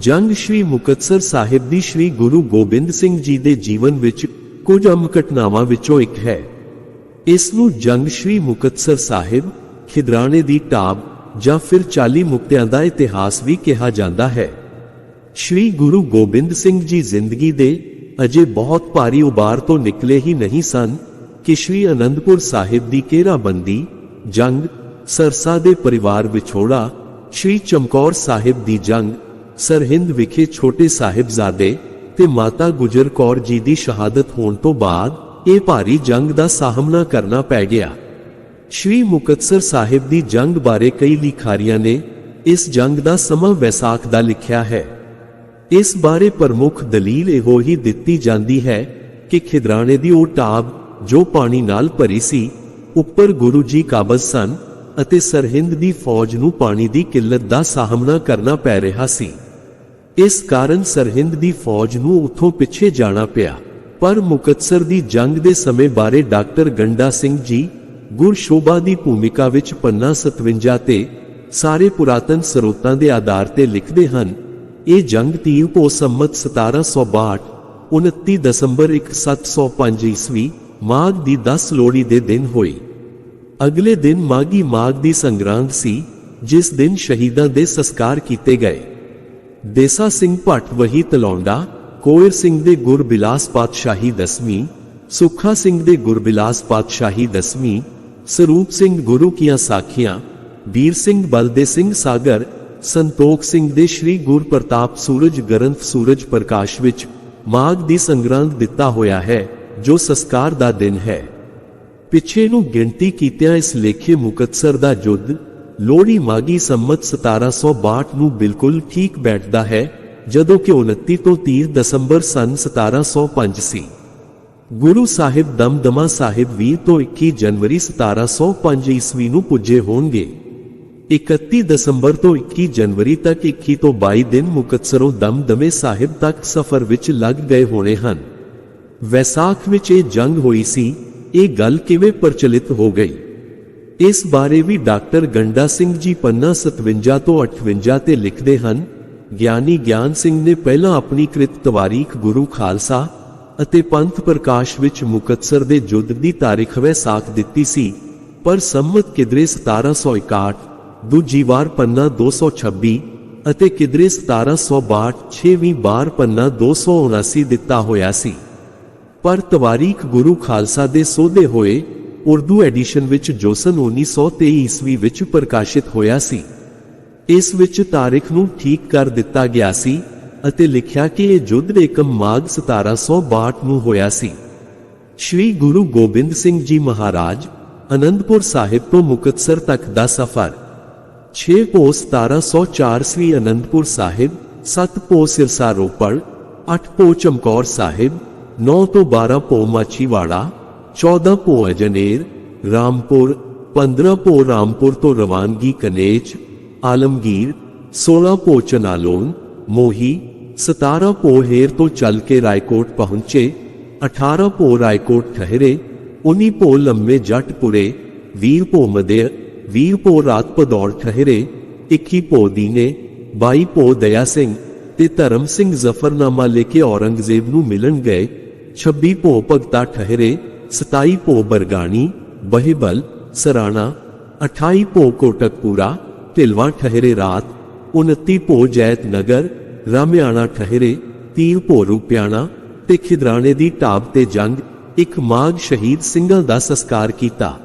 ਜੰਗ ਸ਼੍ਰੀ ਮੁਕਤਸਰ ਸਾਹਿਬ ਦੀ ਸ਼੍ਰੀ ਗੁਰੂ ਗੋਬਿੰਦ ਸਿੰਘ ਜੀ ਦੇ ਜੀਵਨ ਵਿੱਚ ਕੁਝ ਅਹਿਮ ਘਟਨਾਵਾਂ ਵਿੱਚੋਂ ਇੱਕ ਹੈ। ਇਸ ਨੂੰ ਜੰਗ ਸ਼੍ਰੀ ਮੁਕਤਸਰ ਸਾਹਿਬ, ਖਿਦਰਾਣੇ ਦੀ ਟਾਬ ਜਾਂ ਫਿਰ 40 ਮੁਕਤਿਆਂ ਦਾ ਇਤਿਹਾਸ ਵੀ ਕਿਹਾ ਜਾਂਦਾ ਹੈ। ਸ਼੍ਰੀ ਗੁਰੂ ਗੋਬਿੰਦ ਸਿੰਘ ਜੀ ਜ਼ਿੰਦਗੀ ਦੇ ਅਜੇ ਬਹੁਤ ਭਾਰੀ ਉਬਾਰ ਤੋਂ ਨਿਕਲੇ ਹੀ ਨਹੀਂ ਸਨ ਕਿ ਸ਼੍ਰੀ ਅਨੰਦਪੁਰ ਸਾਹਿਬ ਦੀ ਘੇਰਾਬੰਦੀ, ਜੰਗ, ਸਰਸਾ ਦੇ ਪਰਿਵਾਰ ਵਿਛੋੜਾ, ਸ਼੍ਰੀ ਚਮਕੌਰ ਸਾਹਿਬ ਦੀ ਜੰਗ ਸਰਹਿੰਦ ਵਿਖੇ ਛੋਟੇ ਸਾਹਿਬਜ਼ਾਦੇ ਤੇ ਮਾਤਾ ਗੁਜਰ ਕੌਰ ਜੀ ਦੀ ਸ਼ਹਾਦਤ ਹੋਣ ਤੋਂ ਬਾਅਦ ਇਹ ਭਾਰੀ ਜੰਗ ਦਾ ਸਾਹਮਣਾ ਕਰਨਾ ਪੈ ਗਿਆ। ਸ਼੍ਰੀ ਮੁਕਤਸਰ ਸਾਹਿਬ ਦੀ ਜੰਗ ਬਾਰੇ ਕਈ ਲਿਖਾਰੀਆਂ ਨੇ ਇਸ ਜੰਗ ਦਾ ਸਮਾਂ ਵੈਸਾਖ ਦਾ ਲਿਖਿਆ ਹੈ। ਇਸ ਬਾਰੇ ਪ੍ਰਮੁੱਖ ਦਲੀਲ ਇਹੋ ਹੀ ਦਿੱਤੀ ਜਾਂਦੀ ਹੈ ਕਿ ਖਿਦਰਾਣੇ ਦੀ ਉਹ ਟਾਬ ਜੋ ਪਾਣੀ ਨਾਲ ਭਰੀ ਸੀ, ਉੱਪਰ ਗੁਰੂ ਜੀ ਕਾਬਜ਼ ਸਨ ਅਤੇ ਸਰਹਿੰਦ ਦੀ ਫੌਜ ਨੂੰ ਪਾਣੀ ਦੀ ਕਿੱਲਤ ਦਾ ਸਾਹਮਣਾ ਕਰਨਾ ਪੈ ਰਿਹਾ ਸੀ। ਇਸ ਕਾਰਨ ਸਰਹਿੰਦ ਦੀ ਫੌਜ ਨੂੰ ਉੱਥੋਂ ਪਿੱਛੇ ਜਾਣਾ ਪਿਆ। ਪਰ ਮੁਕਤਸਰ ਦੀ ਜੰਗ ਦੇ ਸਮੇਂ ਬਾਰੇ ਡਾਕਟਰ ਗੰਡਾ ਸਿੰਘ ਜੀ ਗੁਰਸ਼ੋਭਾ ਦੀ ਭੂਮਿਕਾ ਵਿੱਚ ਪੰਨਾ 57 ਤੇ ਸਾਰੇ ਪੁਰਾਤਨ ਸਰੋਤਾਂ ਦੇ ਆਧਾਰ ਤੇ ਲਿਖਦੇ ਹਨ, ਇਹ ਜੰਗ ਤੀਰ ਪੋ ਸੰਮਤ 1762 29 ਦਸੰਬਰ 1705 ਈਸਵੀ ਮਾਘ ਦੀ 10 ਲੋੜੀ ਦੇ ਦਿਨ ਹੋਈ ਅਗਲੇ ਦਿਨ ਮਾਗੀ ਮਾਘ ਦੀ ਸੰਗਰਾਂਦ ਸੀ, ਜਿਸ ਦਿਨ ਸ਼ਹੀਦਾਂ ਦੇ ਸੰਸਕਾਰ ਕੀਤੇ ਗਏ। ਦੇਸਾ ਸਿੰਘ ਭੱਟ ਵਹੀ ਤਲੌਂਡਾ ਕੋਇਰ ਸਿੰਘ ਦੇ ਗੁਰਬਿਲਾਸ ਪਾਤਸ਼ਾਹੀ ਦਸਵੀਂ, ਸੁੱਖਾ ਸਿੰਘ ਦੇ ਗੁਰਬਿਲਾਸ ਪਾਤਸ਼ਾਹੀ ਦਸਵੀਂ, ਸਰੂਪ ਸਿੰਘ ਗੁਰੂ ਕੀਆਂ ਸਾਖੀਆਂ, ਵੀਰ ਸਿੰਘ ਬਲਦੇ ਸਿੰਘ ਸਾਗਰ, ਸੰਤੋਖ ਸਿੰਘ ਦੇ ਸ਼੍ਰੀ ਗੁਰ ਪ੍ਰਤਾਪ ਸੂਰਜ ਗ੍ਰੰਥ ਸੂਰਜ ਪ੍ਰਕਾਸ਼ ਵਿੱਚ ਮਾਘ ਦੀ ਸੰਗਰਾਂਦ ਦਿੱਤਾ ਹੋਇਆ ਹੈ, ਜੋ ਸੰਸਕਾਰ ਦਾ ਦਿਨ ਹੈ। ਪਿੱਛੇ ਨੂੰ ਗਿਣਤੀ ਕੀਤਿਆਂ ਇਸ ਲੇਖੇ ਮੁਕਤਸਰ ਦਾ ਜੁੱਧ ਲੋਹੜੀ ਮਾਗੀ ਸੰਮਤ 1762 ਨੂੰ ਬਿਲਕੁਲ ਠੀਕ ਬੈਠਦਾ ਹੈ, ਜਦੋਂ ਕਿ 29 ਤੋਂ 30 ਦਸੰਬਰ ਸਨ 1705 ਸੀ ਗੁਰੂ ਸਾਹਿਬ ਦਮਦਮਾ ਸਾਹਿਬ 20 ਤੋਂ 21 ਜਨਵਰੀ 1705 ਈਸਵੀ ਨੂੰ ਪੁੱਜੇ ਹੋਣਗੇ। 31 ਦਸੰਬਰ ਤੋਂ 21 ਜਨਵਰੀ ਤੱਕ 21 ਤੋਂ 22 ਦਿਨ ਮੁਕਤਸਰੋਂ ਦਮਦਮੇ ਸਾਹਿਬ ਤੱਕ ਸਫ਼ਰ ਵਿੱਚ ਲੱਗ ਗਏ ਹੋਣੇ ਹਨ। ਵੈਸਾਖ ਵਿੱਚ ਇਹ ਜੰਗ ਹੋਈ ਸੀ, ਇਹ ਗੱਲ ਕਿਵੇਂ ਪ੍ਰਚਲਿਤ ਹੋ ਗਈ? ਇਸ ਬਾਰੇ ਵੀ ਡਾਕਟਰ ਗੰਡਾ ਸਿੰਘ ਜੀ ਪੰਨਾ 57 ਤੋਂ 58 ਤੇ ਲਿਖਦੇ ਹਨ, ਗਿਆਨੀ ਗਿਆਨ ਸਿੰਘ ਨੇ ਪਹਿਲਾਂ ਆਪਣੀ ਕ੍ਰਿਤ ਤਵਾਰੀਖ ਗੁਰੂ ਖਾਲਸਾ ਅਤੇ ਪੰਥ ਪ੍ਰਕਾਸ਼ ਵਿੱਚ ਮੁਕਤਸਰ ਦੇ ਯੁੱਧ ਦੀ ਤਾਰੀਖ ਵੈਸਾਖ ਦਿੱਤੀ ਸੀ, ਪਰ ਸੰਮਤ ਕਿਦਰੇ 1761 ਦੂਜੀ ਵਾਰ ਪੰਨਾ 226 ਅਤੇ ਕਿਦਰੇ 1762 ਛੇਵੀਂ ਵਾਰ ਪੰਨਾ 279 ਦਿੱਤਾ ਹੋਇਆ ਸੀ। ਪਰ ਤਵਾਰੀਖ ਗੁਰੂ ਖਾਲਸਾ ਦੇ ਸੋਧੇ ਹੋਏ ਉਰਦੂ ਐਡੀਸ਼ਨ ਵਿੱਚ ਜੋਸਨ 1923 ਈਸਵੀ ਵਿੱਚ ਪ੍ਰਕਾਸ਼ਿਤ ਹੋਇਆ ਸੀ। ਇਸ ਵਿੱਚ ਤਾਰੀਖ ਨੂੰ ਠੀਕ ਕਰ ਦਿੱਤਾ ਗਿਆ ਸੀ ਅਤੇ ਲਿਖਿਆ ਕਿ ਇਹ ਯੁੱਧ ਏਕਮ ਮਾਘ 1762 ਨੂੰ ਹੋਇਆ ਸੀ। ਸ਼੍ਰੀ ਗੁਰੂ ਗੋਬਿੰਦ ਸਿੰਘ ਜੀ ਮਹਾਰਾਜ ਅਨੰਦਪੁਰ ਸਾਹਿਬ ਤੋਂ ਮੁਕਤਸਰ ਤੱਕ ਦਾ ਸਫ਼ਰ। 6 ਪੋ 1704 ਸ੍ਰੀ ਅਨੰਦਪੁਰ ਸਾਹਿਬ 7 ਪੋ ਸਿਰਸਾ ਰੋਪੜ 8 ਪੋ ਚਮਕੌਰ ਸਾਹਿਬ 9 ਤੋਂ 12 ਪੋ ਮਾਛੀਵਾੜਾ 14 ਪੋ ਅਜਨੇਰ ਰਾਮਪੁਰ 15 ਪੋ ਰਾਮਪੁਰ ਤੋਂ ਰਵਾਨਗੀ ਕਨੇਚ ਆਲਮਗੀਰ 16 ਪੋ ਚਨਾਲੋਨ, ਮੋਹੀ 17 ਪੋ ਹੇਰ ਤੋਂ ਚੱਲ ਕੇ ਰਾਏਕੋਟ ਪਹੁੰਚੇ 18 ਪੋ ਰਾਏਕੋਟ ਠਹਿਰੇ 19 ਪੋ ਲੰਮੇ ਜੱਟਪੁਰੇ 20 ਪੋ ਮਦੇ 20 ਪੋ ਰਾਤ ਪਦੌੜ ਠਹਿਰੇ 21 ਪੋ ਦੀਨੇ 22 ਪੋ ਦਇਆ ਸਿੰਘ ਤੇ ਧਰਮ ਸਿੰਘ ਜ਼ਫਰਨਾਮਾ ਲੈ ਕੇ ਔਰੰਗਜ਼ੇਬ ਨੂੰ ਮਿਲਣ ਗਏ 26 ਪੋ ਭਗਤਾ ਠਹਿਰੇ 27 ਭੋ ਬਰਗਾਣੀ, ਬਹਿਬਲ, ਸਰਾਣਾ 28 ਪੋ ਕੋਟਕਪੂਰਾ, ਢਿਲਵਾ ਠਹਿਰੇ ਰਾਤ 29 ਪੋ ਜੈਤ ਨਗਰ, ਰਾਮਿਆਣਾ ਠਹਿਰੇ 30 ਪੋ ਰੂਪਿਆਣਾ ਤੇ ਖਿਦਰਾਣੇ ਦੀ ਢਾਬ ਤੇ ਜੰਗ, ਇੱਕ ਮਾਗ ਸ਼ਹੀਦ ਸਿੰਘਾਂ ਦਾ ਸੰਸਕਾਰ ਕੀਤਾ।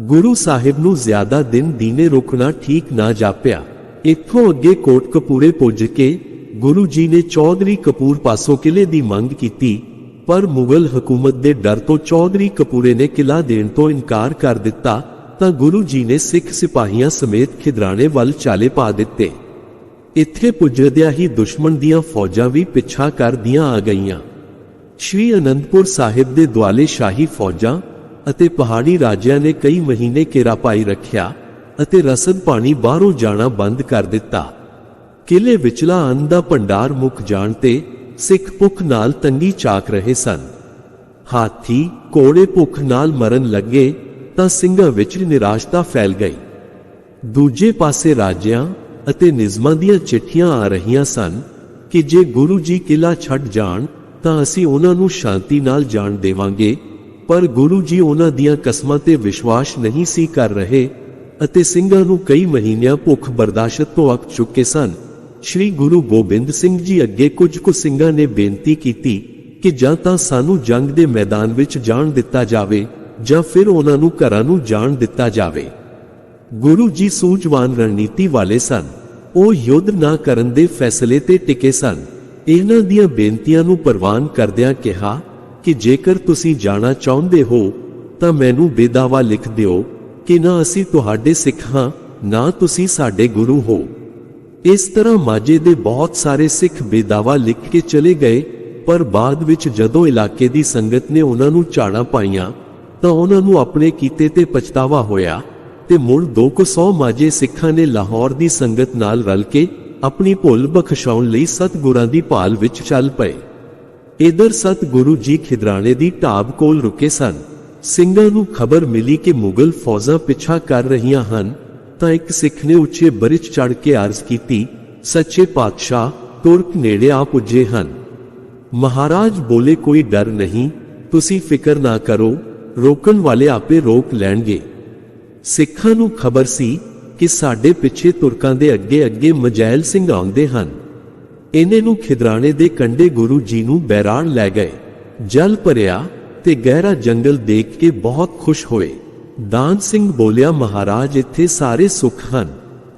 ਗੁਰੂ ਸਾਹਿਬ ਨੂੰ ਜ਼ਿਆਦਾ ਦਿਨ ਦੀਨੇ ਰੁਕਣਾ ਠੀਕ ਨਾ ਜਾਪਿਆ। ਇੱਥੋਂ ਅੱਗੇ ਕੋਟਕਪੂਰੇ ਪੁੱਜ ਕੇ ਗੁਰੂ ਜੀ ਨੇ ਚੌਧਰੀ ਕਪੂਰ ਪਾਸੋਂ ਕਿਲੇ ਦੀ ਮੰਗ ਕੀਤੀ। ਪਰ ਮੁਗਲ ਹਕੂਮਤ ਦੇ ਡਰ ਤੋਂ ਚੌਧਰੀ ਕਪੂਰੇ ਨੇ ਕਿਲਾ ਦੇਣ ਤੋਂ ਇਨਕਾਰ ਕਰ ਦਿੱਤਾ, ਤਾਂ ਗੁਰੂ ਜੀ ਨੇ ਸਿੱਖ ਸਿਪਾਹੀਆਂ ਸਮੇਤ ਖਿਦਰਾਣੇ ਵੱਲ ਚਾਲੇ ਪਾ ਦਿੱਤੇ। ਇੱਥੇ ਪੁੱਜਦਿਆਂ ਹੀ ਦੁਸ਼ਮਣ ਦੀਆਂ ਫੌਜਾਂ ਵੀ ਪਿੱਛਾ ਕਰਦੀਆਂ ਆ ਗਈਆਂ। ਸ਼੍ਰੀ ਅਨੰਦਪੁਰ ਸਾਹਿਬ ਦੇ ਦੁਆਲੇ ਸ਼ਾਹੀ ਫੌਜਾਂ ਅਤੇ ਪਹਾੜੀ ਰਾਜਿਆਂ ਨੇ ਕਈ ਮਹੀਨੇ ਘੇਰਾ ਪਾਈ ਰੱਖਿਆ ਅਤੇ ਰਸਦ ਪਾਣੀ ਬਾਹਰੋਂ ਜਾਣਾ ਬੰਦ ਕਰ ਦਿੱਤਾ। ਕਿਲੇ ਵਿਚਲਾ ਅੰਨ ਦਾ ਭੰਡਾਰ ਮੁੱਕ ਜਾਣ ਤੇ ਸਿੱਖ ਭੁੱਖ ਨਾਲ ਤੰਗੀ ਚਾਕ ਰਹੇ ਸਨ। ਹਾਥੀ ਕੋੜੇ ਭੁੱਖ ਨਾਲ ਮਰਨ ਲੱਗੇ ਤਾਂ ਸਿੰਘਾਂ ਵਿੱਚ ਨਿਰਾਸ਼ਤਾ ਫੈਲ ਗਈ। ਦੂਜੇ ਪਾਸੇ ਰਾਜਿਆਂ ਅਤੇ ਨਿਜ਼ਮਾਂ ਦੀਆਂ ਚਿੱਠੀਆਂ ਆ ਰਹੀਆਂ ਸਨ ਕਿ ਜੇ ਗੁਰੂ ਜੀ ਕਿਲਾ ਛੱਡ ਜਾਣ ਤਾਂ ਅਸੀਂ ਉਹਨਾਂ ਨੂੰ ਸ਼ਾਂਤੀ ਨਾਲ ਜਾਣ ਦੇਵਾਂਗੇ, ਪਰ ਗੁਰੂ ਜੀ ਉਹਨਾਂ ਦੀਆਂ ਕਸਮਾਂ ਤੇ ਵਿਸ਼ਵਾਸ ਨਹੀਂ ਸੀ ਕਰ ਰਹੇ ਅਤੇ ਸਿੰਘਾਂ ਨੂੰ ਕਈ ਮਹੀਨਿਆਂ ਭੁੱਖ ਬਰਦਾਸ਼ਤ ਤੋਂ ਅੱਕ ਚੁੱਕੇ ਸਨ। ਸ੍ਰੀ ਗੁਰੂ ਗੋਬਿੰਦ ਸਿੰਘ ਜੀ ਅੱਗੇ ਕੁਝ ਕੁ ਸਿੰਘਾਂ ਨੇ ਬੇਨਤੀ ਕੀਤੀ ਕਿ ਜਾਂ ਤਾਂ ਸਾਨੂੰ ਜੰਗ ਦੇ ਮੈਦਾਨ ਵਿੱਚ ਜਾਣ ਦਿੱਤਾ ਜਾਵੇ ਜਾਂ ਫਿਰ ਉਹਨਾਂ ਨੂੰ ਘਰਾਂ ਨੂੰ ਜਾਣ ਦਿੱਤਾ ਜਾਵੇ। ਗੁਰੂ ਜੀ ਸੂਝਵਾਨ ਰਣਨੀਤੀ ਵਾਲੇ ਸਨ। ਉਹ ਯੁੱਧ ਨਾ ਕਰਨ ਦੇ ਫੈਸਲੇ ਤੇ ਟਿਕੇ ਸਨ। ਇਹਨਾਂ ਦੀਆਂ ਬੇਨਤੀਆਂ ਨੂੰ ਪ੍ਰਵਾਨ ਕਰਦਿਆਂ ਕਿਹਾ ਕਿ ਜੇਕਰ ਤੁਸੀਂ ਜਾਣਾ ਚਾਹੁੰਦੇ ਹੋ, ਤਾਂ ਮੈਨੂੰ ਬੇਦਾਵਾ ਲਿਖ ਦਿਓ ਕਿ ਨਾ ਅਸੀਂ ਤੁਹਾਡੇ ਸਿੱਖ ਹਾਂ, ਨਾ ਤੁਸੀਂ ਸਾਡੇ ਗੁਰੂ ਹੋ। ਇਸ ਤਰ੍ਹਾਂ ਮਾਝੇ ਦੇ ਬਹੁਤ ਸਾਰੇ ਸਿੱਖ ਬੇਦਾਵਾ ਲਿਖ ਕੇ ਚਲੇ ਗਏ, ਪਰ ਬਾਅਦ ਵਿੱਚ ਜਦੋਂ ਇਲਾਕੇ ਦੀ ਸੰਗਤ ਨੇ ਉਹਨਾਂ ਨੂੰ ਝਾੜਾਂ ਪਾਈਆਂ, ਤਾਂ ਉਹਨਾਂ ਨੂੰ ਆਪਣੇ ਕੀਤੇ ਤੇ ਪਛਤਾਵਾ ਹੋਇਆ ਤੇ ਮੁੜ 200 ਮਾਝੇ ਸਿੱਖਾਂ ਨੇ ਲਾਹੌਰ ਦੀ ਸੰਗਤ ਨਾਲ ਰਲ ਕੇ ਆਪਣੀ ਭੁੱਲ ਬਖਸ਼ਾਉਣ ਲਈ ਸਤਿਗੁਰਾਂ ਦੀ ਭਾਲ ਵਿੱਚ ਚੱਲ ਪਏ। ਇਧਰ ਸਤਿਗੁਰੂ ਜੀ ਖਿਦਰਾਣੇ ਦੀ ਢਾਬ ਕੋਲ ਰੁਕੇ ਸਨ। ਸਿੰਘਾਂ ਨੂੰ ਖਬਰ ਮਿਲੀ ਕਿ ਮੁਗਲ ਫੌਜਾਂ ਪਿੱਛਾ ਕਰ ਰਹੀਆਂ ਹਨ ਤਾਂ ਇੱਕ ਸਿੱਖ ਨੇ ਉੱਚੇ ਬਰਿਚ ਚੜ ਕੇ ਅਰਜ਼ ਕੀਤੀ, ਸੱਚੇ ਪਾਤਸ਼ਾਹ, ਤੁਰਕ ਨੇੜੇ ਆ ਪੁੱਜੇ ਹਨ। ਮਹਾਰਾਜ ਬੋਲੇ, ਕੋਈ ਡਰ ਨਹੀਂ, ਤੁਸੀਂ ਫਿਕਰ ਨਾ ਕਰੋ, ਰੋਕਣ ਵਾਲੇ ਆਪੇ ਰੋਕ ਲੈਣਗੇ। ਸਿੱਖਾਂ ਨੂੰ ਖਬਰ ਸੀ ਕਿ ਸਾਡੇ ਪਿੱਛੇ ਤੁਰਕਾਂ ਦੇ ਅੱਗੇ ਅੱਗੇ ਮਜੈਲ ਸਿੰਘ ਆਉਂਦੇ ਹਨ। ਇਹਨੇ ਨੂੰ ਖਿਦਰਾਣੇ ਦੇ ਕੰਡੇ ਗੁਰੂ ਜੀ ਨੂੰ ਬੈਰਾਨ ਲੈ ਗਏ। ਜਲ ਭਰਿਆ ਤੇ ਗਹਿਰਾ ਜੰਗਲ ਦੇਖ ਕੇ ਬਹੁਤ ਖੁਸ਼ ਹੋਏ। ਦਾਨ ਸਿੰਘ ਬੋਲਿਆ, ਮਹਾਰਾਜ, ਇੱਥੇ ਸਾਰੇ ਸੁੱਖ ਹਨ।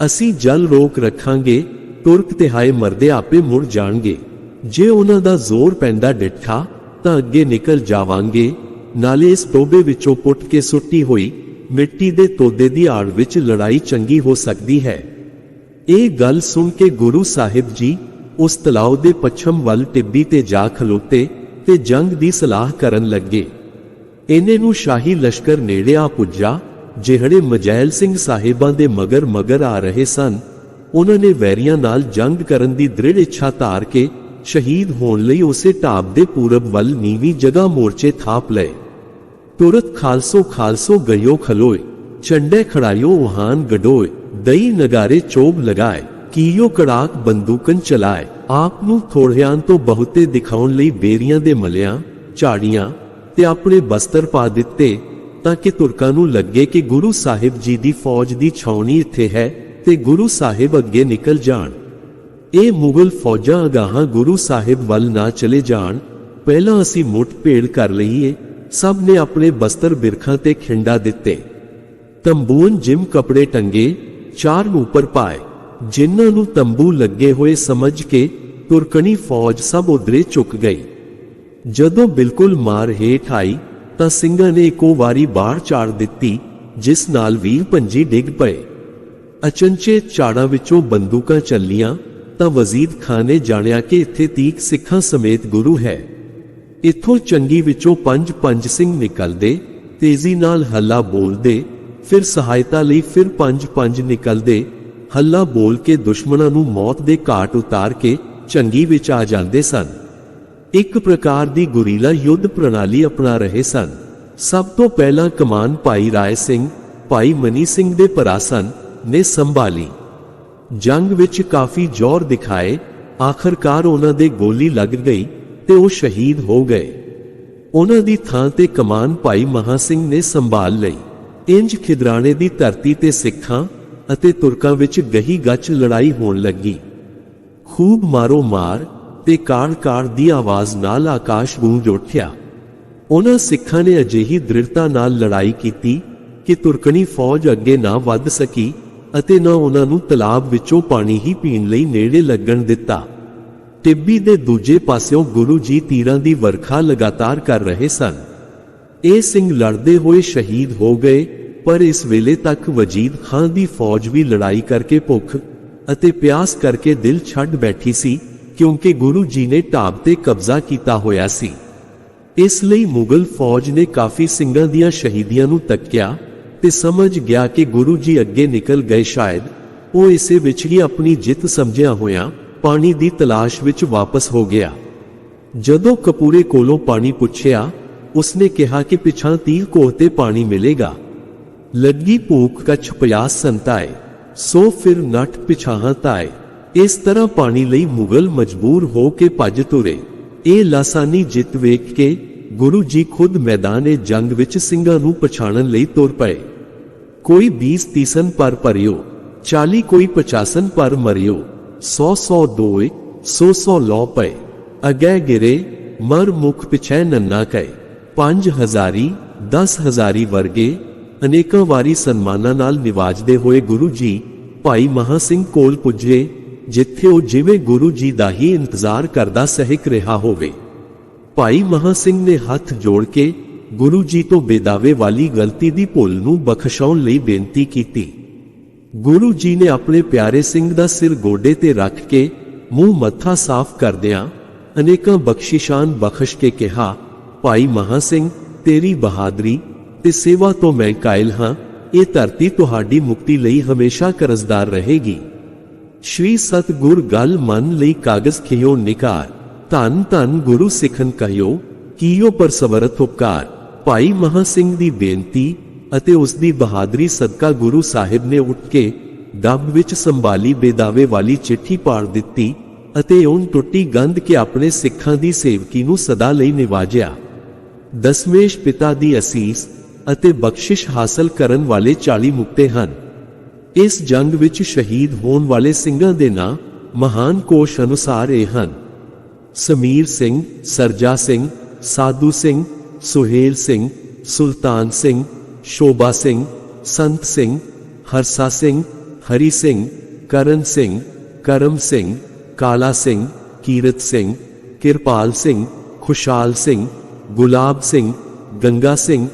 ਅਸੀਂ ਜਲ ਰੋਕ ਰੱਖਾਂਗੇ, ਤੁਰਕ ਤੇ ਹਾਏ ਮਰਦੇ ਆਪੇ ਮੁੜ ਜਾਣਗੇ। ਜੇ ਉਹਨਾਂ ਦਾ ਜ਼ੋਰ ਪੈਂਦਾ ਡਿੱਠਾ, ਤਾਂ ਅੱਗੇ ਨਿਕਲ ਜਾਵਾਂਗੇ। ਨਾਲੇ ਇਸ ਟੋਬੇ ਵਿੱਚੋਂ ਪੁੱਟ ਕੇ ਸੁੱਟੀ ਹੋਈ ਮਿੱਟੀ ਦੇ ਤੋਦੇ ਦੀ ਆੜ ਵਿੱਚ ਲੜਾਈ ਚੰਗੀ ਹੋ ਸਕਦੀ ਹੈ। ਇਹ ਗੱਲ ਸੁਣ ਕੇ ਗੁਰੂ ਸਾਹਿਬ ਜੀ ਉਸ ਤਲਾਉ ਦੇ ਪੱਛਮ ਵੱਲ ਟਿੱਬੀ ਤੇ ਜਾ ਖਲੋਤੇ ਤੇ ਜੰਗ ਦੀ ਸਲਾਹ ਕਰਨ ਲੱਗੇ। ਇਹਨੇ ਨੂੰ ਸ਼ਾਹੀ ਲਸ਼ਕਰ ਨੇੜੇ ਆ ਪੁੱਜਾ, ਜਿਹੜੇ ਮਜੈਲ ਸਿੰਘ ਸਾਹਿਬਾਂ ਦੇ ਮਗਰ ਮਗਰ ਆ ਰਹੇ ਸਨ। ਉਹਨਾਂ ਨੇ ਵੈਰੀਆਂ ਨਾਲ ਜੰਗ ਕਰਨ ਦੀ ਦ੍ਰਿੜ ਇੱਛਾ ਧਾਰ ਕੇ ਸ਼ਹੀਦ ਹੋਣ ਲਈ ਉਸੇ ਢਾਬ ਦੇ ਪੂਰਬ ਵੱਲ ਨੀਵੀਂ ਜਗ੍ਹਾ ਮੋਰਚੇ ਥਾਪ ਲਏ। ਤੁਰਤ ਖਾਲਸੋ ਖਾਲਸੋ ਗਇਓ ਖਲੋਏ, ਚੰਡੇ ਖੜਾਇਓ ਵਹਾਨ ਗਡੋਏ, ਦਈ ਨਗਾਰੇ ਚੋਬ ਲਗਾਏ, ਕੀਓ ਕੜਾਕ ਬੰਦੂਕਨ ਚਲਾਏ। ਆਪ ਨੂੰ ਥੋੜਿਆਂ ਤੋਂ ਬਹੁਤੇ ਦਿਖਾਉਣ ਲਈ ਬੇਰੀਆਂ ਦੇ ਮਲਿਆਂ, ਝਾੜੀਆਂ ਤੇ ਆਪਣੇ ਬਸਤਰ ਪਾ ਦਿੱਤੇ, ਤਾਂ ਕਿ ਤੁਰਕਾਂ ਨੂੰ ਲੱਗੇ ਕਿ ਗੁਰੂ ਸਾਹਿਬ ਜੀ ਦੀ ਫੌਜ ਦੀ ਛਾਉਣੀ ਇੱਥੇ ਹੈ ਤੇ ਗੁਰੂ ਸਾਹਿਬ ਅੱਗੇ ਨਿਕਲ ਜਾਣ। ਇਹ ਮੁਗਲ ਫੌਜਾਂ ਅਗਾਹਾਂ ਗੁਰੂ ਸਾਹਿਬ ਵੱਲ ਨਾ ਚਲੇ ਜਾਣ। ਪਹਿਲਾਂ ਅਸੀਂ ਮੁੱਠ ਭੇੜ ਕਰ ਲਈਏ, ਸਭ ਨੇ ਆਪਣੇ ਬਸਤਰ ਬਿਰਖਾਂ ਤੇ ਖਿੰਡਾ ਦਿੱਤੇ। ਤੰਬੂਨ ਜਿਮ ਕਪੜੇ ਟੰਗੇ, ਚਾਰ ਨੂੰ ਉੱਪਰ ਪਾਏ, ਜਿਨ੍ਹਾਂ ਨੂੰ ਤੰਬੂ ਲੱਗੇ ਹੋਏ ਸਮਝ ਕੇ ਤੁਰਕਣੀ ਫੌਜ ਸਭ ਉਧਰੇ ਝੁਕ ਗਈ। ਜਦੋਂ ਬਿਲਕੁਲ ਮਾਰ ਹੇਠ ਆਈ ਤਾਂ ਸਿੰਘਾਂ ਨੇ ਇੱਕੋ ਵਾਰੀ ਬਾਹਰ ਚਾੜ ਦਿੱਤੀ, ਜਿਸ ਨਾਲ ਵੀਰ ਪੰਜੀ ਡਿੱਗ ਪਏ। ਅਚੰਚੇ ਝਾੜਾਂ ਵਿੱਚੋਂ ਬੰਦੂਕਾਂ ਚੱਲੀਆਂ ਤਾਂ ਵਜ਼ੀਦ ਖਾਨ ਨੇ ਜਾਣਿਆ ਕਿ ਇੱਥੇ ਤੀਕ ਸਿੱਖਾਂ ਸਮੇਤ ਗੁਰੂ ਹੈ। ਇੱਥੋਂ ਚੰਗੀ ਵਿੱਚੋਂ ਪੰਜ ਪੰਜ ਸਿੰਘ ਨਿਕਲਦੇ, ਤੇਜ਼ੀ ਨਾਲ ਹੱਲਾ ਬੋਲਦੇ, ਫਿਰ ਸਹਾਇਤਾ ਲਈ ਫਿਰ ਪੰਜ ਪੰਜ ਨਿਕਲਦੇ, ਹੱਲਾ ਬੋਲ ਕੇ ਦੁਸ਼ਮਣਾਂ ਨੂੰ ਮੌਤ ਦੇ ਘਾਟ ਉਤਾਰ ਕੇ ਚੰਗੀ ਵਿੱਚ ਆ ਜਾਂਦੇ ਸਨ। ਇੱਕ ਪ੍ਰਕਾਰ ਦੀ ਗੁਰੀਲਾ ਯੁੱਧ ਪ੍ਰਣਾਲੀ ਅਪਣਾ ਰਹੇ ਸਨ। ਸਭ ਤੋਂ ਪਹਿਲਾਂ ਕਮਾਨ ਭਾਈ ਰਾਏ ਸਿੰਘ, ਭਾਈ ਮਨੀ ਸਿੰਘ ਦੇ ਪਰਾਸਨ ਨੇ ਸੰਭਾਲੀ। ਜੰਗ ਵਿੱਚ ਕਾਫੀ ਜ਼ੋਰ ਦਿਖਾਏ, ਆਖਰਕਾਰ ਉਹਨਾਂ ਦੇ ਗੋਲੀ ਲੱਗ ਗਈ ਤੇ ਉਹ ਸ਼ਹੀਦ ਹੋ ਗਏ। ਉਹਨਾਂ ਦੀ ਥਾਂ ਤੇ ਕਮਾਨ ਭਾਈ ਮਹਾ ਸਿੰਘ ਨੇ ਸੰਭਾਲ ਲਈ। ਇੰਜ ਖਿਦਰਾਣੇ ਦੀ ਧਰਤੀ ਤੇ ਸਿੱਖਾਂ ਅਤੇ ਤੁਰਕਾਂ ਵਿੱਚ ਗਹੀ ਗੱਚ ਲੜਾਈ ਹੋਣ ਲੱਗੀ। ਖੂਬ ਮਾਰੋ ਮਾਰ ਤੇ ਕਾਣ ਕਾਣ ਦੀ ਆਵਾਜ਼ ਨਾਲ ਆਕਾਸ਼ ਗੂੰਜ ਉੱਠਿਆ। ਉਹਨਾਂ ਸਿੱਖਾਂ ਨੇ ਅਜਿਹੀ ਦ੍ਰਿੜਤਾ ਨਾਲ ਲੜਾਈ ਕੀਤੀ ਕਿ ਤੁਰਕਣੀ ਫੌਜ ਅੱਗੇ ਨਾ ਵੱਧ ਸਕੀ ਅਤੇ ਨਾ ਉਹਨਾਂ ਨੂੰ ਤਲਾਬ ਵਿੱਚੋਂ ਪਾਣੀ ਹੀ ਪੀਣ ਲਈ ਨੇੜੇ ਲੱਗਣ ਦਿੱਤਾ। ਟਿੱਬੀ ਦੇ ਦੂਜੇ ਪਾਸਿਓਂ ਗੁਰੂ ਜੀ ਤੀਰਾਂ ਦੀ ਵਰਖਾ ਲਗਾਤਾਰ ਕਰ ਰਹੇ ਸਨ। ਇਹ ਸਿੰਘ ਲੜਦੇ ਹੋਏ ਸ਼ਹੀਦ ਹੋ ਗਏ, ਪਰ ਇਸ ਵੇਲੇ ਤੱਕ ਵਜੀਦ ਖਾਨ ਦੀ ਫੌਜ ਵੀ ਲੜਾਈ ਕਰਕੇ ਭੁੱਖ ਅਤੇ ਪਿਆਸ ਕਰਕੇ ਦਿਲ ਛੱਡ ਬੈਠੀ ਸੀ। ਕਿਉਂਕਿ ਗੁਰੂ ਜੀ ਨੇ ਢਾਬ ਤੇ ਕਬਜ਼ਾ ਕੀਤਾ ਹੋਇਆ ਸੀ। ਇਸ ਲਈ ਮੁਗਲ ਫੌਜ ਨੇ ਕਾਫੀ ਸਿੰਘਾਂ ਦੀਆਂ ਸ਼ਹੀਦੀਆਂ ਨੂੰ ਤੱਕਿਆ ਤੇ ਸਮਝ ਗਿਆ ਕਿ ਗੁਰੂ ਜੀ ਅੱਗੇ ਨਿਕਲ ਗਏ ਸ਼ਾਇਦ ਉਹ ਇਸੇ ਵਿੱਚ ਹੀ ਆਪਣੀ ਜਿੱਤ ਸਮਝਿਆ ਹੋਇਆ ਪਾਣੀ ਦੀ ਤਲਾਸ਼ ਵਿੱਚ ਵਾਪਸ ਹੋ ਗਿਆ। ਜਦੋਂ ਕਪੂਰੇ ਕੋਲੋਂ ਪਾਣੀ ਪੁੱਛਿਆ, ਉਸਨੇ ਕਿਹਾ ਕਿ ਪਿਛਾਂ ਤੀਰ ਕੋਹ ਤੇ ਪਾਣੀ ਮਿਲੇਗਾ। ਲੱਗੀ ਭੂਖ ਕਛ ਪਿਆਸ ਸੰਤਾਏ, ਸੋ ਫਿਰ ਨੱਠ ਪਿਛਾਹਾਂ ਤਾਏ। ਇਸ ਤਰ੍ਹਾਂ ਪਾਣੀ ਲਈ ਮੁਗਲ ਮਜਬੂਰ ਹੋ ਕੇ ਭੱਜ ਤੁਰੇ। ਇਹ ਲਾਸਾਨੀ ਜਿੱਤ ਵੇਖ ਕੇ ਗੁਰੂ ਜੀ ਖੁਦ ਮੈਦਾਨੇ ਜੰਗ ਵਿੱਚ ਸਿੰਘਾਂ ਨੂੰ ਪਛਾਣਨ ਲਈ ਤੁਰ ਪਏ। ਕੋਈ 20 ਤੀਸਨ ਪਰ ਭਰਿਓ 40 ਕੋਈ 50 ਪਰ ਮਰਿਓ 100 100 ਦੋਏ 100 100 ਲੋ ਪਏ। ਅਗੈ ਗਿਰੇ, ਮਰ ਮੁਖ ਪਿਛੈ ਨੰਨਾ ਕੈ ਪੰਜ ਹਜ਼ਾਰੀ 10 ਹਜ਼ਾਰੀ ਵਰਗੇ ਅਨੇਕਾਂ ਵਾਰੀ ਸਨਮਾਨਾਂ ਨਾਲ ਨਿਵਾਜਦੇ ਹੋਏ ਗੁਰੂ ਜੀ ਭਾਈ ਮਹਾ ਸਿੰਘ ਕੋਲ ਪੁੱਜੇ। ਜਿੱਥੇ ਉਹ ਜਿਵੇਂ ਗੁਰੂ ਜੀ ਦਾ ਹੀ ਇੰਤਜ਼ਾਰ ਕਰਦਾ ਸਹਿਕ ਰਿਹਾ ਹੋਵੇ। ਭਾਈ ਮਹਾ ਸਿੰਘ ਨੇ ਹੱਥ ਜੋੜ ਕੇ ਗੁਰੂ ਜੀ ਤੋਂ ਬੇਦਾਵੇ ਵਾਲੀ ਗਲਤੀ ਦੀ ਭੁੱਲ ਨੂੰ ਬਖਸ਼ਾਉਣ ਲਈ ਬੇਨਤੀ ਕੀਤੀ। ਗੁਰੂ ਜੀ ਨੇ ਆਪਣੇ ਪਿਆਰੇ ਸਿੰਘ ਦਾ ਸਿਰ ਗੋਡੇ ਤੇ ਰੱਖ ਕੇ ਮੂੰਹ ਮੱਥਾ ਸਾਫ਼ ਕਰਦਿਆਂ ਅਨੇਕਾਂ ਬਖਸ਼ਿਸ਼ਾਂ ਬਖਸ਼ ਕੇ ਕਿਹਾ, ਭਾਈ ਮਹਾ ਸਿੰਘ, ਤੇਰੀ ਬਹਾਦਰੀ ਤੇ ਸੇਵਾ ਤੋਂ ਮੈਂ ਕਾਇਲ ਹਾਂ। ਇਹ ਧਰਤੀ ਤੁਹਾਡੀ ਮੁਕਤੀ ਲਈ ਹਮੇਸ਼ਾ ਕਰਜ਼ਦਾਰ ਰਹੇਗੀ। ਸ਼੍ਰੀ ਸਤਗੁਰ ਗੱਲ ਮਨ ਲਈ ਕਾਗਜ਼ ਖਿਓ ਨਿਕਾਰ। ਧੰਨ ਧੰਨ ਗੁਰੂ ਸਿੱਖਨ ਕਹਿਓ, ਕੀਓ ਪਰ ਸਵਰਤ ਉਪਕਾਰ। ਭਾਈ ਮਹਾ ਸਿੰਘ ਦੀ ਬੇਨਤੀ ਅਤੇ ਉਸ ਦੀ ਬਹਾਦਰੀ ਸਦਕਾ ਗੁਰੂ ਸਾਹਿਬ ਨੇ ਉੱਠ ਕੇ ਡੱਬ ਵਿੱਚ ਸੰਭਾਲੀ ਬੇਦਾਵੇ ਵਾਲੀ ਚਿੱਠੀ ਪਾੜ ਦਿੱਤੀ ਅਤੇ ਉਹਨ ਟੁੱਟੀ ਗੰਧ ਕੇ ਆਪਣੇ ਸਿੱਖਾਂ ਦੀ ਸੇਵਕੀ ਨੂੰ ਸਦਾ ਲਈ ਨਿਵਾਜਿਆ। ਦਸਵੇਸ਼ ਪਿਤਾ ਦੀ ਅਸੀਸ ਅਤੇ ਬਖਸ਼ਿਸ਼ ਹਾਸਲ ਕਰਨ ਵਾਲੇ 40 ਮੁਕਤੇ ਹਨ। ਇਸ ਜੰਗ ਵਿੱਚ ਸ਼ਹੀਦ ਹੋਣ ਵਾਲੇ ਸਿੰਘਾਂ ਦੇ ਨਾਂ ਮਹਾਨ ਕੋਸ਼ ਅਨੁਸਾਰ ਇਹ ਹਨ। ਸਮੀਰ ਸਿੰਘ, ਸਰਜਾ ਸਿੰਘ, ਸਾਧੂ ਸਿੰਘ, ਸੁਹੇਲ ਸਿੰਘ, ਸੁਲਤਾਨ ਸਿੰਘ, ਸ਼ੋਭਾ ਸਿੰਘ, ਸੰਤ ਸਿੰਘ, ਹਰਸਾ ਸਿੰਘ, ਹਰੀ ਸਿੰਘ, ਕਰਨ ਸਿੰਘ, ਕਰਮ ਸਿੰਘ, ਕਾਲਾ ਸਿੰਘ, ਕੀਰਤ ਸਿੰਘ, ਕਿਰਪਾਲ ਸਿੰਘ, ਖੁਸ਼ਾਲ ਸਿੰਘ, ਗੁਲਾਬ ਸਿੰਘ, ਗੰਗਾ ਸਿੰਘ,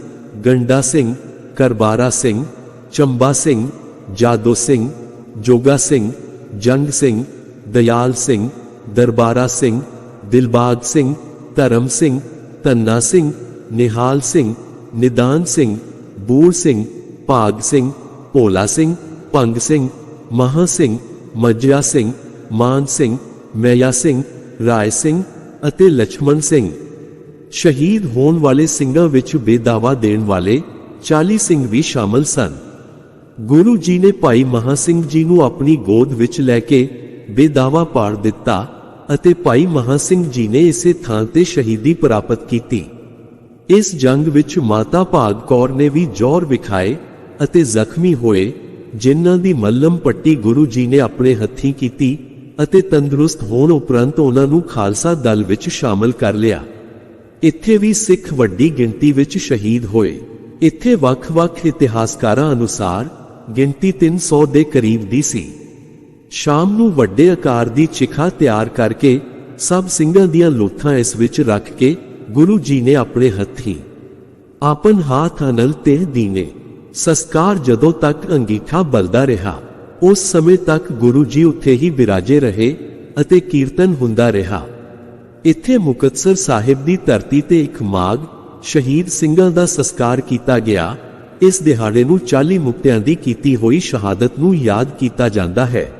ਗੰਡਾ ਸਿੰਘ, ਕਰਬਾਰਾ ਸਿੰਘ, ਚੰਬਾ ਸਿੰਘ जादो सिंह, जोगा सिंह, जंग सिंह, दयाल सिंह, दरबारा सिंह, दिलबाग सिंह, धर्म सिंह, तन्ना सिंह, निहाल सिंह, निदान सिंह बूर सिंह भाग सिंह भोला सिंह भंग सिंह, महा सिंह, मजिया सिंह, मान सिंह, मैया सिंह, राय सिंह ਅਤੇ ਲక్ష్మణ ਸਿੰਘ ਸ਼ਹੀਦ ਹੋਣ ਵਾਲੇ ਸਿੰਘਾਂ ਵਿੱਚ ਬੇਦਾਵਾ ਦੇਣ ਵਾਲੇ 40 ਸਿੰਘ ਵੀ ਗੁਰੂ ਜੀ ਨੇ ਭਾਈ ਮਹਾ ਸਿੰਘ ਜੀ ਨੂੰ ਆਪਣੀ ਗੋਦ ਵਿੱਚ ਲੈ ਕੇ ਬੇਦਾਵਾ ਪਾੜ ਦਿੱਤਾ ਅਤੇ ਭਾਈ ਮਹਾ ਸਿੰਘ ਜੀ ਨੇ ਇਸੇ ਥਾਂ ਤੇ ਸ਼ਹੀਦੀ ਪ੍ਰਾਪਤ ਕੀਤੀ। ਇਸ ਜੰਗ ਵਿੱਚ ਮਾਤਾ ਭਾਗ ਕੌਰ ਨੇ ਵੀ ਜੋਰ ਵਿਖਾਏ ਅਤੇ ਜ਼ਖਮੀ ਹੋਏ, ਜਿਨ੍ਹਾਂ ਦੀ ਮੱਲਮ ਪੱਟੀ ਗੁਰੂ ਜੀ ਨੇ ਆਪਣੇ ਹੱਥੀਂ ਕੀਤੀ ਅਤੇ ਤੰਦਰੁਸਤ ਹੋਣ ਉਪਰੰਤ ਉਹਨਾਂ ਨੂੰ ਖਾਲਸਾ ਦਲ ਵਿੱਚ ਸ਼ਾਮਲ ਕਰ ਲਿਆ। ਇੱਥੇ ਵੀ ਸਿੱਖ ਵੱਡੀ ਗਿਣਤੀ ਵਿੱਚ ਸ਼ਹੀਦ ਹੋਏ। ਇੱਥੇ ਵੱਖ-ਵੱਖ ਇਤਿਹਾਸਕਾਰਾਂ ਅਨੁਸਾਰ ਗਿਣਤੀ 300 ਦੇ ਕਰੀਬ ਦੀ ਸੀ। ਸ਼ਾਮ ਨੂੰ ਵੱਡੇ ਆਕਾਰ ਦੀ ਚਿਖਾ ਤਿਆਰ ਕਰਕੇ ਸਭ ਸਿੰਘਾਂ ਦੀਆਂ ਲੋਥਾਂ ਇਸ ਵਿੱਚ ਰੱਖ ਕੇ ਗੁਰੂ ਜੀ ਨੇ ਆਪਣੇ ਹੱਥੀਂ ਆਪਨ ਹਾਥ ਅਨਲ ਤੇ ਦੀਨੇ ਸੰਸਕਾਰ ਜਦੋਂ ਤੱਕ ਅੰਗੀਠਾ ਬਲਦਾ ਰਿਹਾ, ਉਸ ਸਮੇਂ ਤੱਕ ਗੁਰੂ ਜੀ ਉੱਥੇ ਹੀ ਵਿਰਾਜੇ ਰਹੇ ਅਤੇ ਕੀਰਤਨ ਹੁੰਦਾ ਰਿਹਾ। ਇੱਥੇ ਮੁਕਤਸਰ ਸਾਹਿਬ ਦੀ ਧਰਤੀ ਤੇ ਇੱਕ ਮਾਗ ਸ਼ਹੀਦ ਸਿੰਘਾਂ ਦਾ ਸੰਸਕਾਰ ਕੀਤਾ ਗਿਆ ਇਸ ਦਿਹਾੜੇ ਨੂੰ 40 ਮੁਕਤਿਆਂ ਦੀ ਕੀਤੀ ਹੋਈ ਸ਼ਹਾਦਤ ਨੂੰ ਯਾਦ ਕੀਤਾ ਜਾਂਦਾ ਹੈ।